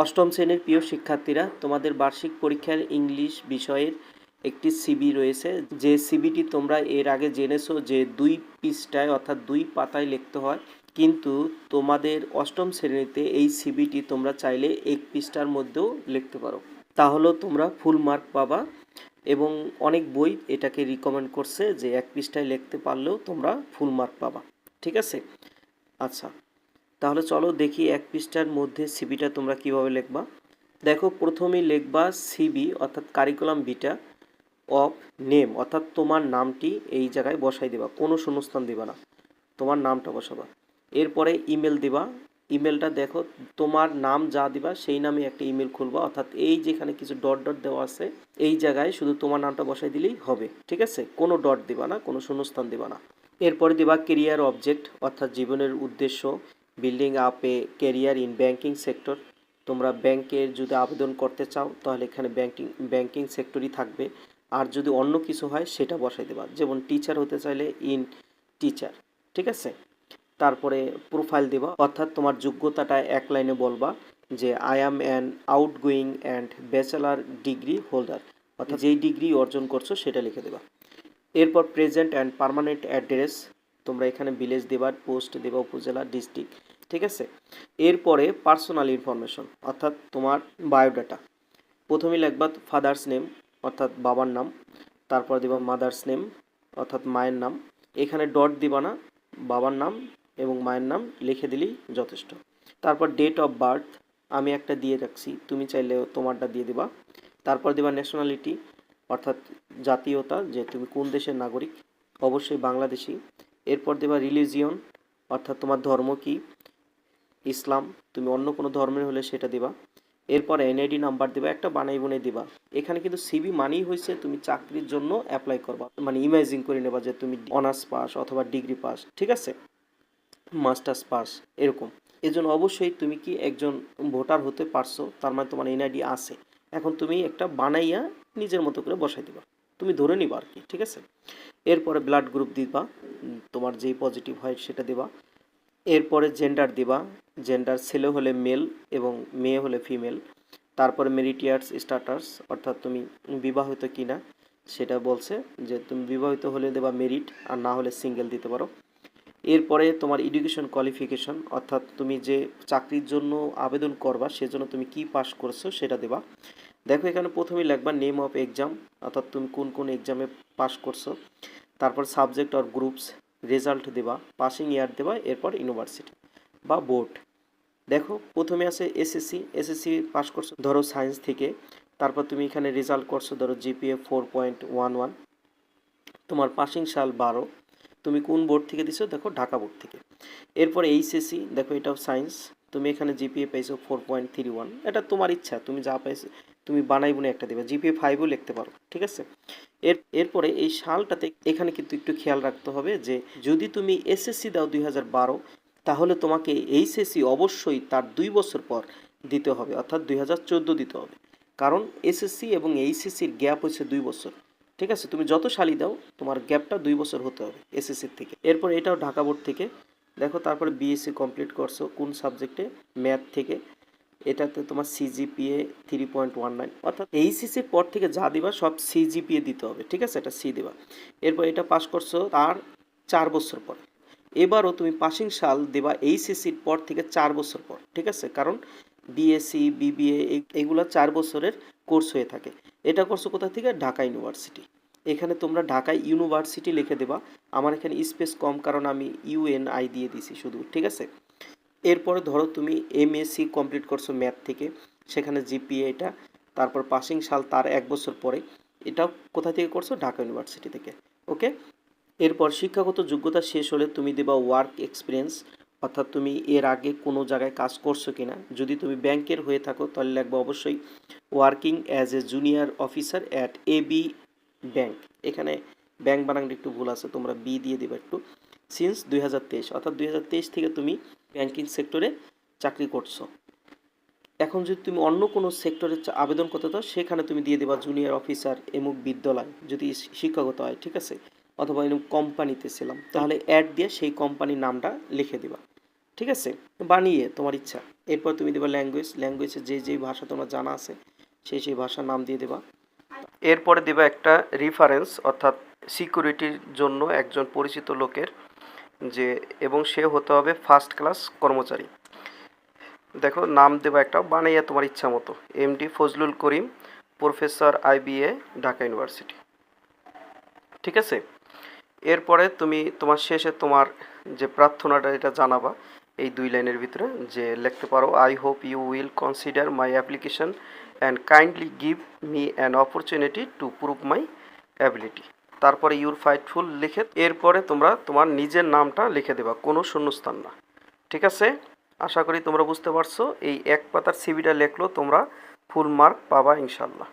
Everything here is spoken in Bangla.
অষ্টম শ্রেণির প্রিয় শিক্ষার্থীরা, তোমাদের বার্ষিক পরীক্ষার ইংলিশ বিষয়ের একটি সিবি রয়েছে। যে সিবিটি তোমরা এর আগে জেনেছো যে দুই পৃষ্ঠায় অর্থাৎ দুই পাতায় লিখতে হয়, কিন্তু তোমাদের অষ্টম শ্রেণীতে এই সিবিটি তোমরা চাইলে এক পৃষ্ঠার মধ্যেও লিখতে পারো। তাহলেও তোমরা ফুল মার্ক পাবা এবং অনেক বই এটাকে রিকমেন্ড করছে যে এক পৃষ্ঠায় লিখতে পারলেও তোমরা ফুল মার্ক পাবা। ঠিক আছে? আচ্ছা তাহলে চলো দেখি এক পৃষ্ঠার মধ্যে সিবিটা তোমরা কীভাবে লিখবা। দেখো, প্রথমেই লিখবা সিবি অর্থাৎ কারিকুলাম বিটা অফ নেম অর্থাৎ তোমার নামটি এই জায়গায় বসাই দিবা, কোনো শূন্যস্থান দিবা না, তোমার নামটা বসাবা। এরপরে ইমেল দিবা ইমেলটা দেখো, তোমার নাম যা দিবা সেই নামে একটা ইমেল খুলবা, অর্থাৎ এই যেখানে কিছু ডট ডট দেওয়া আছে, এই জায়গায় শুধু তোমার নামটা বসাই দিলেই হবে, ঠিক আছে? কোনো ডট দিবা না, কোনো শূন্যস্থান দিবা না। এরপরে দিবা কেরিয়ার অবজেক্ট অর্থাৎ জীবনের উদ্দেশ্য building up a career in banking sector তোমরা ব্যাংকের যদি আবেদন করতে চাও, তাহলে এখানে ব্যাংকিং ব্যাংকিং সেক্টরই থাকবে। আর যদি অন্য কিছু হয়, সেটা বসাই দেবা। যেমন টিচার হতে চাইলে ইন টিচার ঠিক আছে? তারপরে প্রোফাইল দেবা। অর্থাৎ তোমার যোগ্যতাটা এক লাইনে বলবা যে I am an outgoing and bachelor degree holder অর্থাৎ যেই ডিগ্রি অর্জন করছ, সেটা লিখে দেবা। এরপর প্রেজেন্ট অ্যান্ড পার্মানেন্ট অ্যাড্রেস তোমরা এখানে ভিলেজ দেবা, পোস্ট দেবা, উপজেলা, ডিস্ট্রিক্ট, ঠিক আছে? এরপরে পার্সোনাল ইনফরমেশন, অর্থাৎ তোমার বায়োডাটা। প্রথমে লিখবা ফাদার্স নেম, অর্থাৎ বাবার নাম, তারপর দিবা মাদার্স নেম, অর্থাৎ মায়ের নাম। এখানে ডট দিবা না, বাবার নাম এবং মায়ের নাম লিখে দিলেই যথেষ্ট। তারপর ডেট অফ বার্থ, আমি একটা দিয়ে রাখছি, তুমি চাইলে তোমারটা দিয়ে দিবা। তারপর দিবা ন্যাশনালিটি, অর্থাৎ জাতীয়তা, যে তুমি কোন দেশের নাগরিক, অবশ্যই বাংলাদেশি। এরপর দেবা রিলিজিয়ন অর্থাৎ তোমার ধর্ম কি? ইসলাম, তুমি অন্য কোনো ধর্মের হলে সেটা দিবা। এরপর এনআইডি নাম্বার দিবা, একটা বানাই বুনে দিবা। এখানে কিন্তু সিবি মানেই হয়েছে তুমি চাকরির জন্য অ্যাপ্লাই করবা মানে ইমাজিন করে নেবা যে তুমি অনার্স পাস অথবা ডিগ্রি পাস, ঠিক আছে? মাস্টার্স পাস, এরকম। এজন্য অবশ্যই তুমি কি একজন ভোটার হতে পারছ, তার মানে তোমার এনআইডি আছে। এখন তুমি একটা বানাইয়া নিজের মতো করে বসাই দিবা। তুমি ধরে নিবা আর কি, ঠিক আছে? এরপরে ব্লাড গ্রুপ দিবা তোমার যেই পজিটিভ হয় সেটা দিবা। এরপরে জেন্ডার দিবা জেন্ডার ছেলে হলে মেল এবং মেয়ে হলে ফিমেল তারপরে মেরিটিয়ার্স স্টাটাস অর্থাৎ তুমি বিবাহিত কিনা, সেটা বলছে যে তুমি বিবাহিত হলে দেবা মেরিট আর না হলে সিঙ্গেল দিতে পারো। এরপরে তোমার এডুকেশন কোয়ালিফিকেশন অর্থাৎ তুমি যে চাকরির জন্য আবেদন করবা, সেজন্য তুমি কি পাস করছ সেটা দেবা। দেখো এখানে প্রথমেই লিখবা নেম অফ এক্সাম অর্থাৎ তুমি কোন কোন এক্সামে পাস করছ। তারপর সাবজেক্ট অর গ্রুপস রেজাল্ট দেবা পাসিং ইয়ার দেবা, এরপর ইউনিভার্সিটি বা বোর্ড দেখো, প্রথমে আছে এসএসসি এসএসসি পাস করছ, ধরো সায়েন্স থেকে। তারপর তুমি এখানে রেজাল্ট করছ, ধরো GPA four point one one তোমার পাসিং সাল বারো। তুমি কোন বোর্ড থেকে দিছো? দেখো ঢাকা বোর্ড থেকে। এরপর এইচএসসি দেখো এটাও সায়েন্স তুমি এখানে জিপিএ পাইছো ফোর পয়েন্ট থ্রি ওয়ান এটা তোমার ইচ্ছা, তুমি যা পাইছো তুমি বানাই বুনে একটা দেবে। জিপিএ ফাইভও লিখতে পারো, ঠিক আছে? এর, এরপরে এই সালটাতে এখানে কিন্তু একটু খেয়াল রাখতে হবে যে, যদি তুমি এসএসসি দাও দুই হাজার বারো, তাহলে তোমাকে এইচএসসি অবশ্যই তার দুই বছর পর দিতে হবে, অর্থাৎ দুই হাজার চোদ্দ দিতে হবে। কারণ এসএসসি এবং এইচএসসির গ্যাপ হচ্ছে দুই বছর, ঠিক আছে? তুমি যত সালি দাও, তোমার গ্যাপটা দুই বছর হতে হবে এসএসসির থেকে। এরপর এটাও ঢাকা বোর্ড থেকে দেখো তারপরে বিএসসি কমপ্লিট করছ, কোন সাবজেক্টে ম্যাথ থেকে। এটাতে তোমার CGPA three point one nine অর্থাৎ এইচএসসির পর থেকে যা দিবা, সব সিজিপিএ দিতে হবে, ঠিক আছে? এটা সি দিবা। এরপর এটা পাস করছ তার চার বছর পর। এবারও তুমি পাসিং সাল দেবা এইচএসসির পর থেকে চার বছর পর, ঠিক আছে? কারণ বিএসসি বিবিএ এগুলো চার বছরের কোর্স হয়ে থাকে। এটা করছ কোথা থেকে? ঢাকা ইউনিভার্সিটি এখানে তোমরা ঢাকা ইউনিভার্সিটি লিখে দেবা। আমার এখানে স্পেস কম, কারণ আমি ইউএনআই দিয়ে দিছি শুধু, ঠিক আছে? এরপরে ধরো তুমি এমএসসি কমপ্লিট করছ ম্যাথ থেকে, সেখানে জিপিএ এটা, তারপর পাসিং সাল তার এক বছর পরে, এটাও কোথা থেকে করছ? ঢাকা ইউনিভার্সিটি থেকে, ওকে? এরপর শিক্ষাগত যোগ্যতা শেষ হলে তুমি দেবা ওয়ার্ক এক্সপিরিয়েন্স, অর্থাৎ তুমি এর আগে কোনো জায়গায় কাজ করছ কিনা। যদি তুমি ব্যাংকের হয়ে থাকো, তাহলে লাগবে অবশ্যই working as a junior officer at A B bank. এখানে ব্যাংক বানানটা একটু ভুল আছে, তোমরা বি দিয়ে দেবে একটু। সিন্স দুই হাজার তেইশ, অর্থাৎ দুই হাজার তেইশ থেকে তুমি ব্যাংকিং সেক্টরে চাকরি করছ। এখন যদি তুমি অন্য কোনো সেক্টরে আবেদন করতে চাও, সেখানে তুমি দিয়ে দেবা জুনিয়র অফিসার এমুক বিদ্যালয়, যদি শিক্ষাগত হয়, ঠিক আছে? অথবা এরকম কোম্পানিতে ছিলাম, তাহলে অ্যাড দিয়ে সেই কোম্পানির নামটা লিখে দিবা। ঠিক আছে? বানিয়ে, তোমার ইচ্ছা। এরপর তুমি দেবা ল্যাঙ্গুয়েজ ল্যাঙ্গুয়েজে যে যেই ভাষা তোমার জানা আছে, সেই সেই ভাষার নাম দিয়ে দেবা। এরপরে দেবা একটা রিফারেন্স অর্থাৎ সিকিউরিটির জন্য একজন পরিচিত লোকের, যে, এবং সে হতে হবে ফার্স্ট ক্লাস কর্মচারী। দেখো, নাম দেবা একটা, বানাইয়া তোমার ইচ্ছা মতো। MD Fazlul Karim professor IBA Dhaka university ঠিক আছে? এরপরে তুমি তোমার শেষে তোমার যে প্রার্থনাটা, এটা জানাবা। এই দুই লাইনের ভিতরে যে লিখতে পারো I hope you will consider my application and kindly give me an opportunity to prove my ability তারপরে ইউর ফাইটফুল লিখে এরপরে তোমরা তোমার নিজের নামটা লিখে দেবা, কোনো শূন্যস্থান না। ঠিক আছে? আশা করি তোমরা বুঝতে পারছ, এই এক পাতার সিবিটা লেখলো তোমরা ফুল মার্ক পাবা ইনশাল্লাহ